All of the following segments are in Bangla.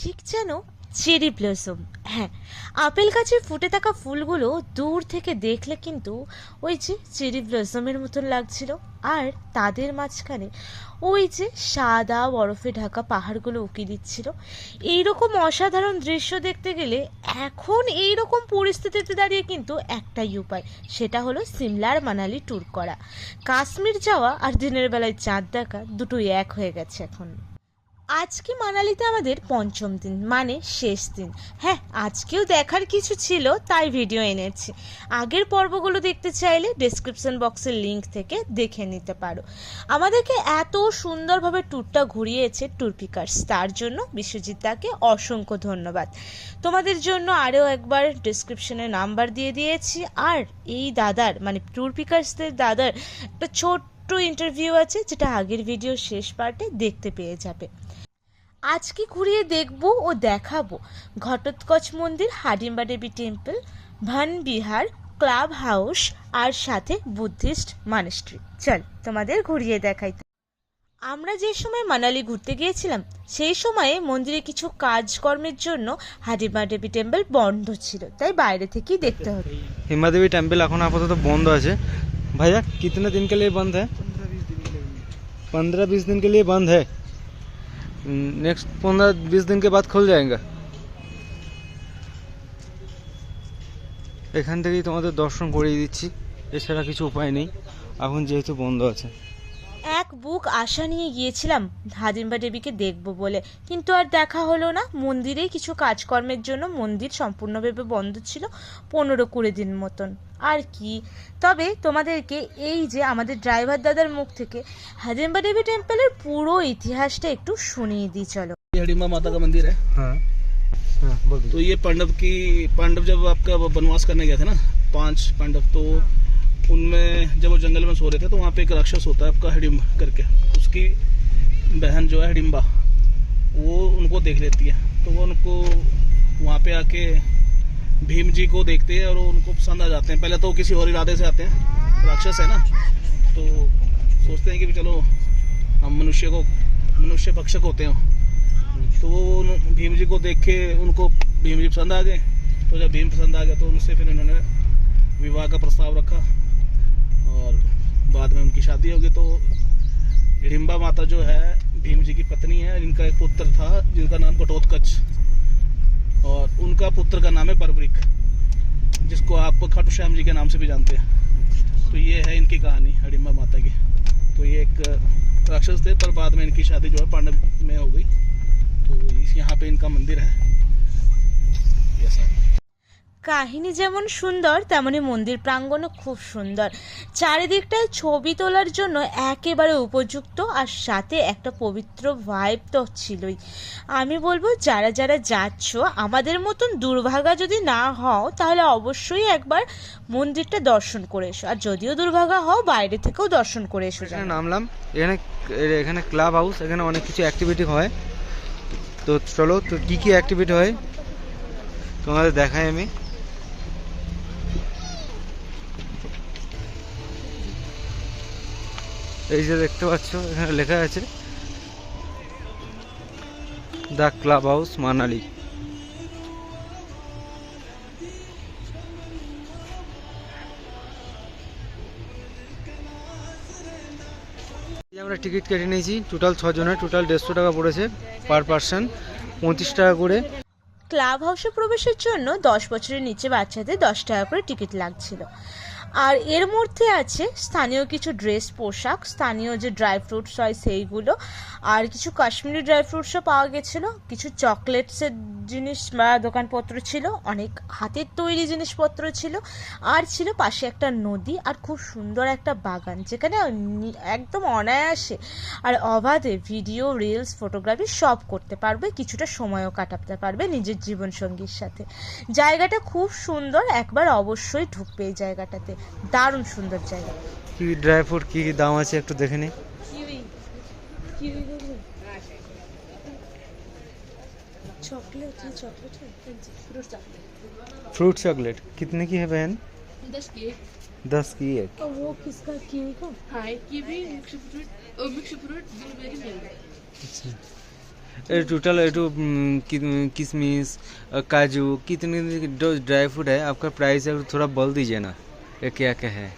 ঠিক যেন চেরি ব্লসম। হ্যাঁ আপেল গাছে ফুটে থাকা ফুলগুলো দূর থেকে দেখলে কিন্তু ওই যে চেরি ব্লসমের মতন লাগছিল। আর তাদের মাঝখানে ওই যে সাদা বরফে ঢাকা পাহাড়গুলো উকি দিচ্ছিল। এইরকম অসাধারণ দৃশ্য দেখতে গেলে এখন এই রকম পরিস্থিতিতে দাঁড়িয়ে কিন্তু একটাই উপায়, সেটা হলো সিমলার মানালি ট্যুর করা। কাশ্মীর যাওয়া আর দিনের বেলায় চাঁদ দেখা দুটোই এক হয়ে গেছে এখন। আজকে মানালিতে আমাদের পঞ্চম দিন? মানে শেষ দিন। হ্যাঁ আজকেও দেখার কিছু ছিল, তাই ভিডিও এনেছি। আগের পর্বগুলো দেখতে চাইলে ডেসক্রিপশন বক্সের লিংক থেকে দেখে নিতে পারো। আমাদেরকে এত সুন্দরভাবে ট্যুরটা ঘুরিয়েছে ট্যুর পিকার্স তার জন্য বিশ্বজিৎ দাকে অসংখ্য ধন্যবাদ। তোমাদের জন্য আরও একবার ডেসক্রিপশনে নাম্বার দিয়ে দিয়েছি। আর এই দাদার মানে ট্যুর পিকার্সদের দাদার একটা ছোট্ট ইন্টারভিউ আছে, যেটা আগের ভিডিও শেষ পার্টে দেখতে পেয়ে যাবে। আজকে ঘুরিয়ে দেখব ও দেখাবো? ঘটোৎকচ মন্দির হাডিম্বা দেবী টেম্পল, ভান বিহার, ক্লাব হাউস আর সাথে বুদ্ধিস্ট মানেস্ট্রি। চল, তোমাদের ঘুরিয়ে দেখাই। আমরা যে সময় মানালি ঘুরতে গিয়েছিলাম, সেই সময়ে মন্দিরে কিছু কাজকর্মের জন্য হাডিমা দেবী টেম্পল বন্ধ ছিল, তাই বাইরে থেকেই দেখতে হবে। হিমা দেবী টেম্পল এখন আপাতত বন্ধ আছে। ভাইয়া, কিতনা দিন কে লিয়ে বন্ধ হ্যাঁ পনেরো বিশ দিন কে লিয়ে বন্ধ হ্যাঁ नेक्स्ट पंद्रह बीस दिन के बाद खुल जाएगा এখান থেকেই তোমাদের দর্শন করিয়ে দিচ্ছি এছাড়া কিছু উপায় নেই এখন যেহেতু বন্ধ আছে এক বুক আশা নিয়ে গিয়েছিলাম হাদিম্বা দেবীকে দেখব বলে কিন্তু আর দেখা হলো না মন্দিরে কিছু কাজকর্মের জন্য মন্দির সম্পূর্ণভাবে বন্ধ ছিল পনেরো কুড়ি দিন মতন আর কি তবে তোমাদেরকে এই যে আমাদের ড্রাইভার দাদার মুখ থেকে হাদিম্বা দেবী টেম্পলের পুরো ইতিহাসটা একটু শুনিয়ে দিই চলো ये हडिम्बा माता का मंदिर है হ্যাঁ হ্যাঁ বল तो ये पांडव की पांडव जब आपका वनवास करने गए थे ना पांच पांडव तो उनमें जब वो जंगल में सो रहे थे तो वहाँ पे एक राक्षस होता है आपका हिडिम्ब करके उसकी बहन जो है हिडिम्बा वो उनको देख लेती है तो वो उनको वहाँ पे आके भीम जी को देखते हैं और उनको पसंद आ जाते हैं। पहले तो किसी और इरादे से आते हैं। राक्षस है ना? तो सोचते हैं कि चलो, हम मनुष्य को, मनुष्य भक्षक होते हैं। तो वो भीम जी को देख के उनको, भीम जी पसंद आ गए। तो जब भीम पसंद आ गया तो उनसे फिर उन्होंने विवाह का प्रस्ताव रखा और बाद में उनकी शादी होगी। तो हिडिम्बा माता जो है, भीम जी की पत्नी है, इनका एक पुत्र था, जिनका नाम कटोत्कच। और उनका पुत्र का नाम है बर्बरिक जिसको आप खाटू श्याम जी के नाम से भी जानते हैं। तो ये है इनकी कहानी हडिम्बा माता की। तो ये एक राक्षस थे, पर बाद में इनकी शादी जो है पांडव में हो गई। तो यहाँ पे इनका मंदिर है। ये सब কাহিনী যেমন সুন্দর তেমনি মন্দির প্রাঙ্গণও খুব সুন্দর। চারিদিকটায় ছবি তোলার জন্য একেবারে উপযুক্ত আর সাথে একটা পবিত্র ভাইব তো ছিলই। আমি বলব যারা যারা যাচ্ছ আমাদের মতন দুর্ভাগা যদি না হও তাহলে অবশ্যই একবার মন্দিরটা দর্শন করে এসো। আর যদিও দুর্ভাগা হও বাইরে থেকেও দর্শন করে এসো। নামলাম। এখানে এখানে ক্লাব হাউস এখানে অনেক কিছু অ্যাক্টিভিটি হয়। তো চলো তো কী কী অ্যাক্টিভিটি হয়? তোমাদের দেখাই আমি। এই যে দেখতে পাচ্ছ, এখানে লেখা আছে, দ্য ক্লাব হাউস মানালি। আমরা টিকিট কেটে নিয়েছি, টোটাল ছজনের টোটাল দেড়শো টাকা পড়েছে পার পার্সন, পঁচিশ টাকা করে। ক্লাব হাউসে প্রবেশের জন্য দশ বছরের নিচে বাচ্চাদের দশ টাকা করে টিকিট লাগছিল। আর এর মধ্যে আছে স্থানীয় কিছু ড্রেস পোশাক, স্থানীয় যে ড্রাই ফ্রুটস হয় সেইগুলো। আর কিছু কাশ্মীরি ড্রাই ফ্রুটসও পাওয়া গেছিল। কিছু চকলেটসের জিনিস বা দোকানপত্র ছিল, অনেক হাতের তৈরি জিনিসপত্র ছিল। আর ছিল পাশে একটা নদী আর খুব সুন্দর একটা বাগান, যেখানে একদম অনায়াসে আর অবাধে ভিডিও, রিলস, ফটোগ্রাফি সব করতে পারবে, কিছুটা সময়ও কাটাতে পারবে নিজের জীবনসঙ্গীর সাথে। জায়গাটা খুব সুন্দর, একবার অবশ্যই ঢুকবে এই জায়গাটাতে। দারুণ সুন্দর জায়গা কি ড্রাই ফ্রুট কী কী দাম আছে একটু দেখে নিই चॉकलेट है चॉकलेट है फ्रूट चॉकलेट फ्रूट चॉकलेट कितने की है बहन दस की दस की एक और वो किसका कीवी का हाँ कीवी मिक्स फ्रूट और मिक्स फ्रूट ब्लूबेरी मैंगो अच्छा टोटल टू किशमिश अ, काजू कितने जो ड्राई फ्रूट है आपका प्राइस है थोड़ा बोल दीजिए ना ये क्या क्या है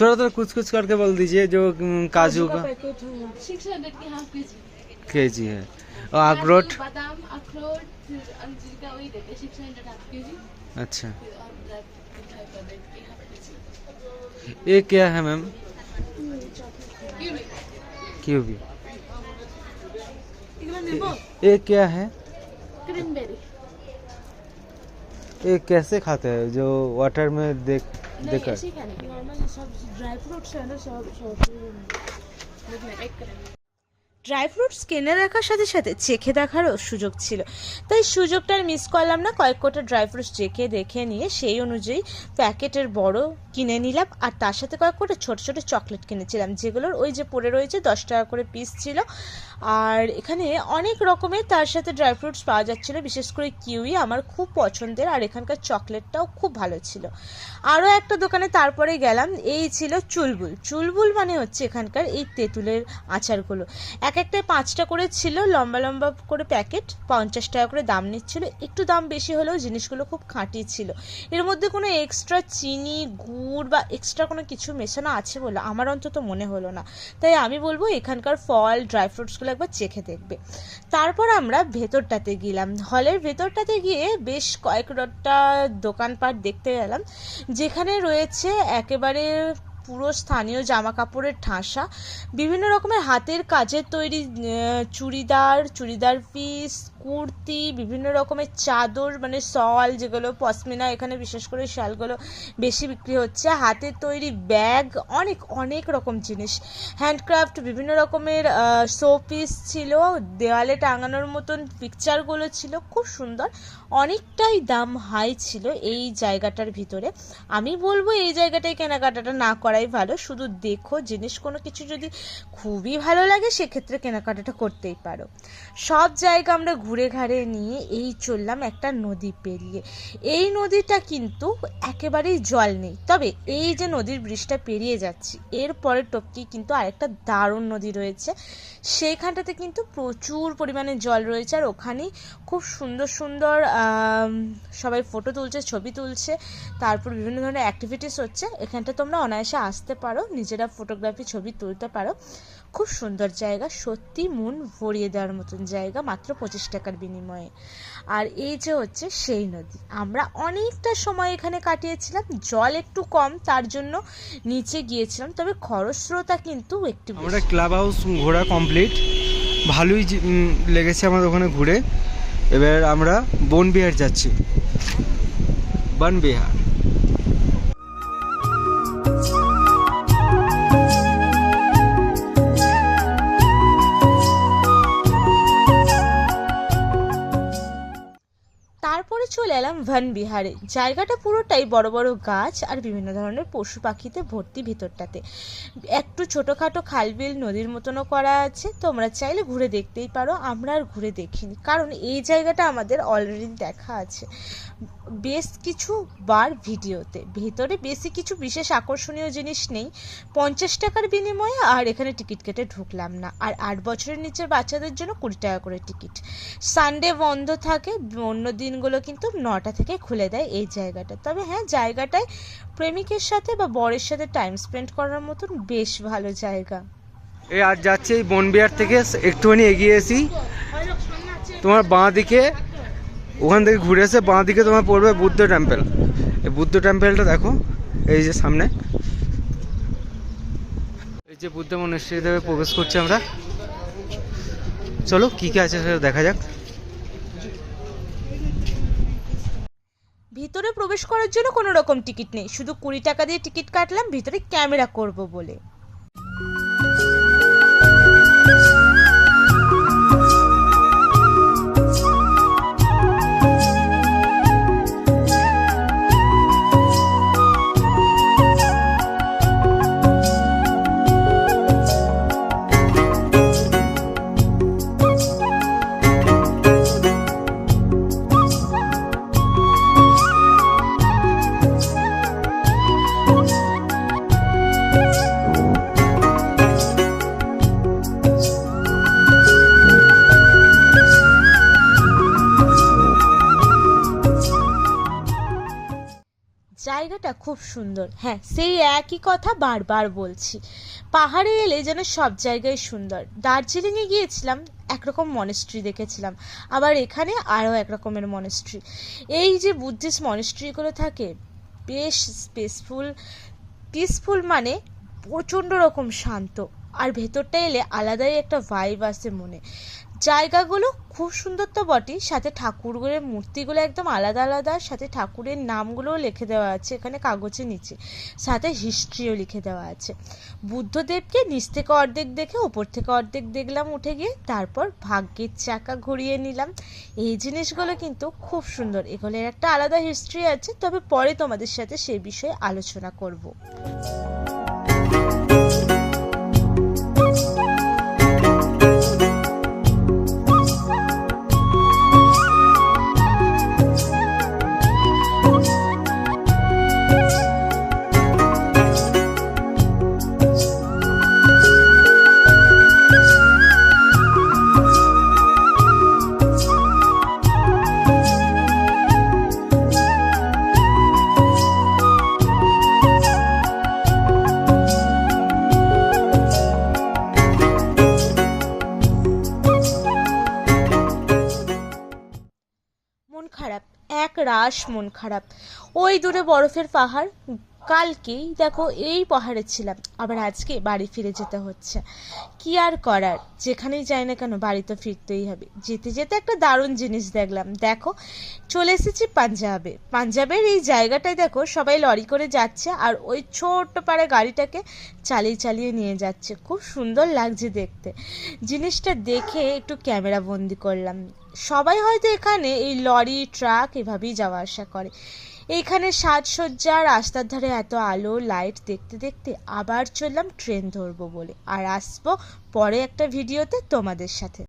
थोड़ा थोड़ा कुछ कुछ करके बोल दीजिए जो काजू का के। जी। है। और अखरोट? अच्छा। ये क्या है मैम? क्यों भी? ये क्या है? क्रीमबेरी ये कैसे खाते हैं जो वाटर में देख देखकर ড্রাই ফ্রুটস কিনে রাখার সাথে সাথে চেখে দেখারও সুযোগ ছিল। তাই সুযোগটা আর মিস করলাম না, কয়েক কোটা ড্রাই ফ্রুটস চেখে দেখে নিয়ে সেই অনুযায়ী প্যাকেটের বড় কিনে নিলাম। আর তার সাথে কয়েক কোটা ছোট ছোট চকলেট কিনেছিলাম, যেগুলোর ওই যে পড়ে রয়েছে দশ টাকা করে পিস ছিল। আর এখানে অনেক রকমের তার সাথে ড্রাই ফ্রুটস পাওয়া যাচ্ছিল, বিশেষ করে কিউই আমার খুব পছন্দের আর এখানকার চকলেটটাও খুব ভালো ছিল। আরও একটা দোকানে তারপরে গেলাম, এই ছিল চুলবুল। চুলবুল মানে হচ্ছে এখানকার এই তেঁতুলের আচারগুলো। এক একটায় পাঁচটা করে ছিল, লম্বা লম্বা করে প্যাকেট, পঞ্চাশ টাকা করে দাম নিচ্ছিল। একটু দাম বেশি হলেও জিনিসগুলো খুব খাঁটি ছিল। এর মধ্যে কোনো এক্সট্রা চিনি, গুড় বা এক্সট্রা কোনো কিছু মেশানো আছে বলে আমার অন্তত মনে হলো না। তাই আমি বলব এখানকার ফল ড্রাই ফ্রুটসগুলো একবার চেখে দেখবে। তারপর আমরা ভেতরটাতে গেলাম। হলের ভেতরটাতে গিয়ে বেশ কয়েকটা দোকানপাট দেখতে গেলাম, যেখানে রয়েছে একেবারে পুরো স্থানীয় জামা কাপড়ের ঠাসা বিভিন্ন রকমের হাতের কাজের তৈরি চুড়িদার চুড়িদার পিস কুর্তি, বিভিন্ন রকমের চাদর মানে শল যেগুলো, পশমিনা, এখানে বিশেষ করে শালগুলো বেশি বিক্রি হচ্ছে। হাতের তৈরি ব্যাগ, অনেক অনেক রকম জিনিস। হ্যান্ডক্রাফট, বিভিন্ন রকমের শো পিস ছিল দেওয়ালে টাঙানোর মতন পিকচারগুলো ছিল, খুব সুন্দর। অনেকটাই দাম হাই ছিল এই জায়গাটার ভিতরে। আমি বলব এই জায়গাটায় কেনাকাটাটা না করাই ভালো, শুধু দেখো জিনিস, কোনো কিছু যদি খুবই ভালো লাগে, সেক্ষেত্রে কেনাকাটাটা করতেই পারো। সব জায়গা আমরা ঘুরে ঘাড়ে নিয়ে এই চললাম একটা নদী পেরিয়ে। এই নদীটা কিন্তু একেবারেই জল নেই। তবে এই যে নদীর ব্রিজটা পেরিয়ে যাচ্ছি, এর পরের টপকি কিন্তু আরেকটা দারুণ নদী রয়েছে। সেইখানটাতে কিন্তু প্রচুর পরিমাণে জল রয়েছে আর ওখানেই খুব সুন্দর সুন্দর সবাই ফটো তুলছে, ছবি তুলছে, তারপর বিভিন্ন ধরনের অ্যাক্টিভিটিস হচ্ছে। এখানটা তোমরা অনায়াসে আসতে পারো, নিজেরা ফটোগ্রাফি ছবি তুলতে পারো। খুব সুন্দর জায়গা, সত্যি মন ভরিয়ে দেওয়ার মতন জায়গা, মাত্র পঁচিশ টাকার বিনিময়ে। আর এই যে হচ্ছে সেই নদী। আমরা অনেকটা সময় এখানে কাটিয়েছিলাম জল একটু কম তার জন্য নিচে গিয়েছিলাম তবে খরস্রোতা কিন্তু একটু আমরা ক্লাব হাউস ঘোরা কমপ্লিট ভালোই লেগেছে আমাদের ওখানে ঘুরে। এবার আমরা বনবিহার যাচ্ছি। বনবিহার। তারপরে চলে বন বিহারে। জায়গাটা পুরোটাই বড় বড় গাছ আর বিভিন্ন ধরনের পশু পাখিতে ভর্তি ভিতরটাতে। একটু ছোটোখাটো খালবিল নদীর মতনও করা আছে। তোমরা চাইলে ঘুরে দেখতেই পারো। আমরা আর ঘুরে দেখিনি। কারণ এই জায়গাটা আমাদের অলরেডি দেখা আছে। বেশ কিছু বার ভিডিওতে। ভেতরে বেশি কিছু বিশেষ আকর্ষণীয় জিনিস নেই। পঞ্চাশ টাকার বিনিময়ে আর এখানে টিকিট কেটে ঢুকলাম না। আর আট বছরের নিচের বাচ্চাদের জন্য কুড়ি টাকা করে টিকিট। সানডে বন্ধ থাকে। অন্য দিনগুলো কিন্তু নটা থেকে খুলে দেয় এই জায়গাটা। তবে হ্যাঁ জায়গাটায় প্রেমিকের সাথে বা বরের সাথে টাইম স্পেন্ড করার মতন বেশ ভালো জায়গা। এই আজ যাচ্ছে এই বনবিহার থেকে, একটুখানি এগিয়ে এসি। তোমার বাঁ দিকে ওখান থেকে ঘুরে এসে বাঁ দিকে তোমার পড়বে বুদ্ধ টেম্পেল এই বুদ্ধ টেম্পেলটা দেখো, এই যে সামনে। এই যে বুদ্ধ মনস্ট্রিতে প্রবেশ করছি আমরা। চলো, কি কি আছে সেটা দেখা যাক ভিতরে প্রবেশ করার জন্য কোনো রকম টিকিট নেই। শুধু কুড়ি টাকা দিয়ে টিকিট কাটলাম, ভিতরে ক্যামেরা করব বলে। জায়গাটা খুব সুন্দর। হ্যাঁ সেই একই কথা বারবার বলছি। পাহাড়ে এলে যেন সব জায়গায় সুন্দর। দার্জিলিংয়ে গিয়েছিলাম, একরকম মনেস্ট্রি দেখেছিলাম। আবার এখানে আরও এক রকমের মনেস্ট্রি এই যে বুদ্ধিস্ট মনেস্ট্রিগুলো থাকে, বেশ স্পেসফুল পিসফুল মানে প্রচণ্ড রকম শান্ত। আর ভেতরটা এলে আলাদাই একটা ভাইব আসে মনে। জায়গাগুলো খুব সুন্দর তো বটেই, সাথে ঠাকুরগুলোর মূর্তিগুলো একদম আলাদা আলাদা, সাথে ঠাকুরের নামগুলোও লিখে দেওয়া আছে এখানে কাগজের নিচে, সাথে হিস্ট্রিও লিখে দেওয়া আছে। বুদ্ধদেবকে নিচ থেকে অর্ধেক দেখে ওপর থেকে অর্ধেক দেখলাম উঠে গিয়ে, তারপর ভাগ্যের চাকা ঘুরিয়ে নিলাম। এই জিনিসগুলো কিন্তু খুব সুন্দর, এগুলোর একটা আলাদা হিস্ট্রি আছে, তবে পরে তোমাদের সাথে সেই বিষয়ে আলোচনা করব। রাশ মন খারাপ। ওই দূরে বরফের পাহাড় কালকেই দেখো এই পাহাড়ে ছিলাম। আবার আজকে বাড়ি ফিরে যেতে হচ্ছে। কি আর করার? যেখানেই যাই না কেন বাড়ি তো ফিরতেই হবে। যেতে যেতে একটা দারুণ জিনিস দেখলাম। দেখো, চলে এসেছি পাঞ্জাবে। পাঞ্জাবের এই জায়গাটায় দেখো সবাই লরি করে যাচ্ছে আর ওই ছোট্ট পাড়া গাড়িটাকে চালিয়ে চালিয়ে নিয়ে যাচ্ছে। খুব সুন্দর লাগছে দেখতে। জিনিসটা দেখে একটু ক্যামেরা বন্দি করলাম। সবাই হয়তো এখানে এই লরি, ট্রাক এভাবেই যাওয়া আসা করে। এইখানে সাজসজ্জা, রাস্তার ধারে এত আলো লাইট দেখতে দেখতে আবার চললাম ট্রেন ধরবো বলে। আর আসব পরে একটা ভিডিওতে তোমাদের সাথে।